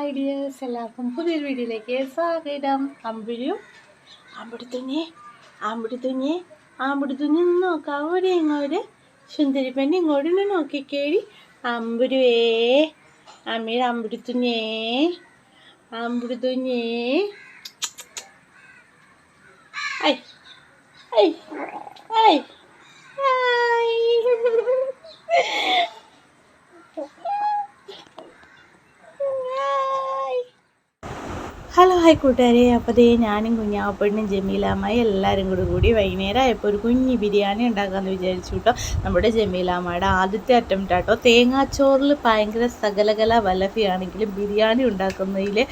Hi dears എല്ലാവർക്കും പുതിയൊരു വീഡിയോയിലേക്ക് സ്വാഗതം. അമ്പുരു അമ്പുടുത്തുഞ്ഞി അമ്പുടുത്തുഞ്ഞി അമ്പുടുത്തുഞ്ഞി നോക്കാം. ഒരു ഇങ്ങോട്ട് സുന്ദരി പെണ്ണ് ഇങ്ങോട്ട് ഒന്ന് നോക്കിക്കേടി. അമ്പുരുവേ അമ്മയുടെ അമ്പിടുത്തുഞ്ഞേ അമ്പുടുത്തുഞ്ഞേ ഐ ഐ ഐ. ഹലോ ഹായ് കൂട്ടുകാരെ. അപ്പോൾ ദേ ഞാനും കുഞ്ഞാപ്പണ്ണും ജമീലാമ്മയും എല്ലാവരും കൂടി കൂടി വൈകുന്നേരം ആയപ്പോൾ ഒരു കുഞ്ഞ് ബിരിയാണി ഉണ്ടാക്കാമെന്ന് വിചാരിച്ചു കേട്ടോ നമ്മുടെ ജമീലാമ്മയുടെ ആദ്യത്തെ അറ്റംപ്റ്റ് ആട്ടോ. തേങ്ങാച്ചോറിൽ ഭയങ്കര സകലകല വലഫിയാണെങ്കിലും ബിരിയാണി ഉണ്ടാക്കുന്നതിലെ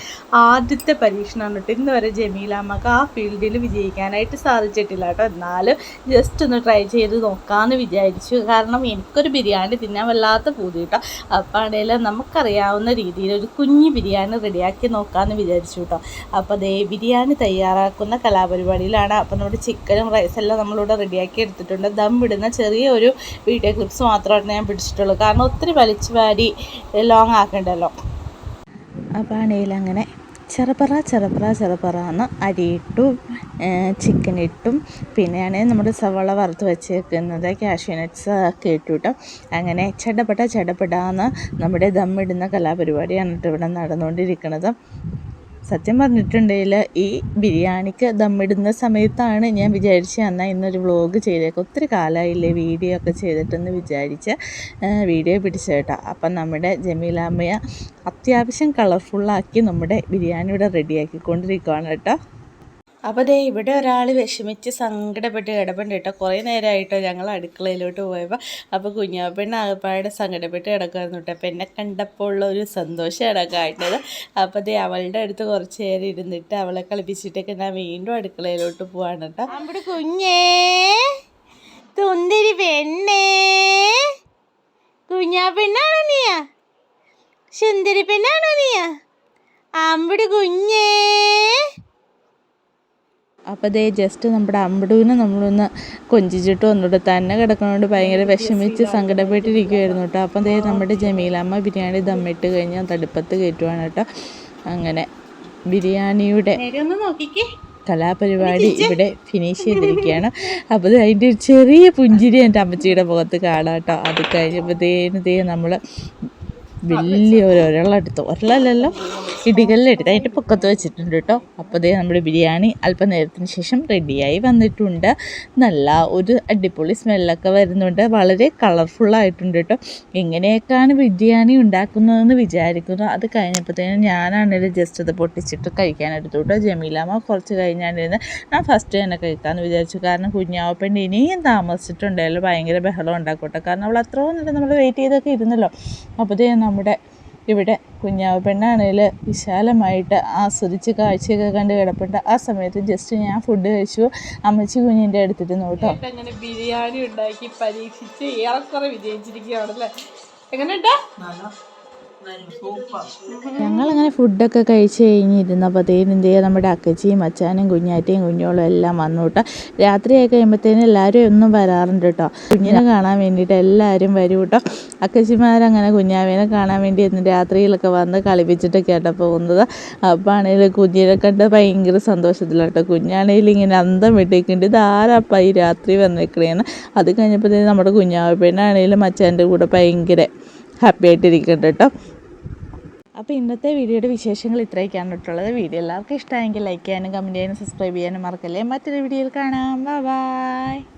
ആദ്യത്തെ പരീക്ഷണമാണ് കേട്ടോ ഇന്ന് വരെ ജമീലാമ്മക്ക് ആ ഫീൽഡിൽ വിജയിക്കാനായിട്ട് സാധിച്ചിട്ടില്ല കേട്ടോ എന്നാലും ജസ്റ്റ് ഒന്ന് ട്രൈ ചെയ്ത് നോക്കാമെന്ന് വിചാരിച്ചു. കാരണം എനിക്കൊരു ബിരിയാണി തിന്നാൻ വല്ലാത്ത പൂതി കേട്ടോ അപ്പോൾ ആണെങ്കിലും നമുക്കറിയാവുന്ന രീതിയിൽ ഒരു കുഞ്ഞ് ബിരിയാണി റെഡിയാക്കി നോക്കാമെന്ന് വിചാരിച്ചു കേട്ടോ. അപ്പോൾ ദേ ബിരിയാണി തയ്യാറാക്കുന്ന കലാപരിപാടിയിലാണ്. അപ്പോൾ നമ്മുടെ ചിക്കനും റൈസെല്ലാം നമ്മളിവിടെ റെഡിയാക്കി എടുത്തിട്ടുണ്ട്. ദം ഇടുന്ന ചെറിയ ഒരു വീഡിയോ ക്ലിപ്സ് മാത്രമാണ് ഞാൻ പിടിച്ചിട്ടുള്ളൂ. കാരണം ഒത്തിരി വലിച്ചു വാരി ലോങ് ആക്കണ്ടല്ലോ. അപ്പോൾ ആണെങ്കിൽ അങ്ങനെ ചെറുപറ ചെറുപറ ചെറുപറ എന്ന് അരിയിട്ടു ചിക്കൻ ഇട്ടും. പിന്നെയാണ് നമ്മുടെ സവാള വറുത്ത് വെച്ചേക്കുന്നത്. കാഷ്യൂ നട്ട്സ് ഒക്കെ ഇട്ടു അങ്ങനെ ചടപട ചടപടാന്ന് നമ്മുടെ ദമ്മിടുന്ന കലാപരിപാടിയാണ് ഇവിടെ നടന്നുകൊണ്ടിരിക്കുന്നത്. സത്യം പറഞ്ഞിട്ടുണ്ടെങ്കിൽ ഈ ബിരിയാണിക്ക് ദമ്മിടുന്ന സമയത്താണ് ഞാൻ വിചാരിച്ച് എന്നാൽ ഇന്നൊരു വ്ളോഗ് ചെയ്തേക്കാം. ഒത്തിരി കാലമായില്ലേ വീഡിയോ ഒക്കെ ചെയ്തിട്ടെന്ന് വിചാരിച്ച് വീഡിയോ പിടിച്ചേട്ടാ അപ്പം നമ്മുടെ ജമീലാമ്മയെ അത്യാവശ്യം കളർഫുള്ളാക്കി നമ്മുടെ ബിരിയാണി ഇവിടെ റെഡിയാക്കിക്കൊണ്ടിരിക്കുകയാണ് കേട്ടോ. അപ്പോൾ ദേ ഇവിടെ ഒരാൾ വിഷമിച്ച് സങ്കടപ്പെട്ട് കിടപ്പുണ്ട് കേട്ടോ. കുറേ നേരമായിട്ടോ ഞങ്ങൾ അടുക്കളയിലോട്ട് പോയപ്പോൾ അപ്പോൾ കുഞ്ഞാപ്പെണ്ണ ആകപ്പാടെ സങ്കടപ്പെട്ട് കിടക്കുമായിരുന്നു കേട്ടോ. അപ്പോൾ എന്നെ കണ്ടപ്പോൾ ഉള്ള ഒരു സന്തോഷമാണ് കാട്ടുന്നത്. അപ്പോൾ ദേ അവളുടെ അടുത്ത് കുറച്ച് നേരം ഇരുന്നിട്ട് അവളെ കളിപ്പിച്ചിട്ടൊക്കെ ഞാൻ വീണ്ടും അടുക്കളയിലോട്ട് പോവാണ് കേട്ടോ. അവിടെ കുഞ്ഞേ തുന്തിരി പെണ്ണേ കുഞ്ഞാപ്പെണ്ണാണോ നീയാ? സുന്ദരി പെണ്ണാണോ നീയാ? അമ്പിടി കുഞ്ഞേ അപ്പോൾ ദേ ജസ്റ്റ് നമ്മുടെ അമ്പടൂവിനെ നമ്മളൊന്ന് കൊഞ്ചിച്ചിട്ട് വന്നിട്ട്. തന്നെ കിടക്കുന്നതുകൊണ്ട് ഭയങ്കര വിഷമിച്ച് സങ്കടപ്പെട്ടിരിക്കുമായിരുന്നു കേട്ടോ. അപ്പം ദേ നമ്മുടെ ജമീലമ്മ ബിരിയാണി ദമ്മിട്ട് കഴിഞ്ഞാൽ തടുപ്പത്ത് കയറ്റുവാണ് കേട്ടോ. അങ്ങനെ ബിരിയാണിയുടെ കലാപരിപാടി ഇവിടെ ഫിനിഷ് ചെയ്തിരിക്കുകയാണ്. അപ്പോൾ അതിന്റെ ഒരു ചെറിയ പുഞ്ചിരി എന്റെ അമ്മച്ചിയുടെ മുഖത്ത് കാണാം കേട്ടോ. അത് കഴിഞ്ഞപ്പോഴത്തേന് ദേ നമ്മൾ വലിയ ഒരു ഒരളെടുത്ത്. ഒരളല്ലല്ലോ. ഇടികല്ലെടുത്ത് അതിന്റെ പൊക്കത്ത് വെച്ചിട്ടുണ്ട് കേട്ടോ. അപ്പോൾ ദേ നമ്മുടെ ബിരിയാണി അല്പനേരത്തിന് ശേഷം റെഡിയായി വന്നിട്ടുണ്ട്. നല്ല ഒരു അടിപൊളി സ്മെല്ലൊക്കെ വരുന്നുണ്ട്. വളരെ കളർഫുള്ളായിട്ടുണ്ട് കേട്ടോ. എങ്ങനെയൊക്കെയാണ് ബിരിയാണി ഉണ്ടാക്കുന്നതെന്ന് വിചാരിക്കുന്നു. അത് കഴിഞ്ഞപ്പോഴത്തേനും ഞാനാണെങ്കിൽ ജസ്റ്റ് അത് പൊട്ടിച്ചിട്ട് കഴിക്കാനെടുത്തു കേട്ടോ. ജമീലാമ്മ കുറച്ച് കഴിഞ്ഞാണ്ടിരുന്ന് ഞാൻ ഫസ്റ്റ് തന്നെ കഴിക്കാമെന്ന് വിചാരിച്ചു. കാരണം കുഞ്ഞാവപ്പന്റെ ഇനിയും താമസിച്ചിട്ടുണ്ടായാലും ഭയങ്കര ബഹളം ഉണ്ടാക്കട്ടെ കാരണം അവൾ അത്രയും നേരം നമ്മൾ വെയിറ്റ് ചെയ്തൊക്കെ ഇരുന്നല്ലോ. അപ്പോഴത്തേനും നമ്മുടെ ഇവിടെ കുഞ്ഞാവ് പെണ്ണാണെങ്കിൽ വിശാലമായിട്ട് ആസ്വദിച്ച് കാഴ്ചയൊക്കെ കണ്ട് കിടപ്പുണ്ട്. ആ സമയത്ത് ജസ്റ്റ് ഞാൻ ഫുഡ് കഴിച്ചു. അമ്മച്ചി കുഞ്ഞിന്റെ അടുത്തിരുന്നു കേട്ടോ. അങ്ങനെ ബിരിയാണി ഉണ്ടാക്കി പരീക്ഷിച്ച് ഏറെക്കുറെ വിജയിച്ചിരിക്കുകയാണല്ലേ? എങ്ങനെയുണ്ടാ? ഞങ്ങളങ്ങനെ ഫുഡൊക്കെ കഴിച്ച് കഴിഞ്ഞിരുന്നപ്പോഴത്തേനും എന്തേ നമ്മുടെ അക്കച്ചിയും അച്ചാനും കുഞ്ഞാറ്റയും കുഞ്ഞോളും എല്ലാം വന്നു കേട്ടോ രാത്രിയൊക്കെ കഴിയുമ്പോഴത്തേനും എല്ലാവരും ഒന്നും വരാറുണ്ട് കേട്ടോ കുഞ്ഞിനെ കാണാൻ വേണ്ടിയിട്ട് എല്ലാവരും വരും കേട്ടോ അക്കച്ചിമാരങ്ങനെ കുഞ്ഞാവിനെ കാണാൻ വേണ്ടി ഇന്ന് രാത്രിയിലൊക്കെ വന്ന് കളിപ്പിച്ചിട്ടൊക്കെ ആട്ടോ പോകുന്നത്. അപ്പോൾ ആണെങ്കിലും കുഞ്ഞിനെ കണ്ട് ഭയങ്കര സന്തോഷത്തിലാട്ടോ. കുഞ്ഞാണെങ്കിലും ഇങ്ങനെ അന്തം വിട്ടേക്കുന്നുണ്ട് ഇത് ആരാപ്പ ഈ രാത്രി വന്നേക്കണേന്ന്. അത് കഴിഞ്ഞപ്പോഴത്തേനും നമ്മുടെ കുഞ്ഞാവ് പെണ്ണാണെങ്കിലും അച്ഛന്റെ കൂടെ ഭയങ്കര ഹാപ്പി ആയിട്ടിരിക്കുന്നുണ്ട് കേട്ടോ. അപ്പോൾ ഇന്നത്തെ വീഡിയോയുടെ വിശേഷങ്ങൾ ഇത്രയൊക്കെയാണ് കേട്ടുള്ളത് വീഡിയോ എല്ലാവർക്കും ഇഷ്ടമായെങ്കിൽ ലൈക്ക് ചെയ്യാനും കമന്റ് ചെയ്യാനും സബ്സ്ക്രൈബ് ചെയ്യാനും മറക്കല്ലേ. മറ്റൊരു വീഡിയോയിൽ കാണാം. ബൈ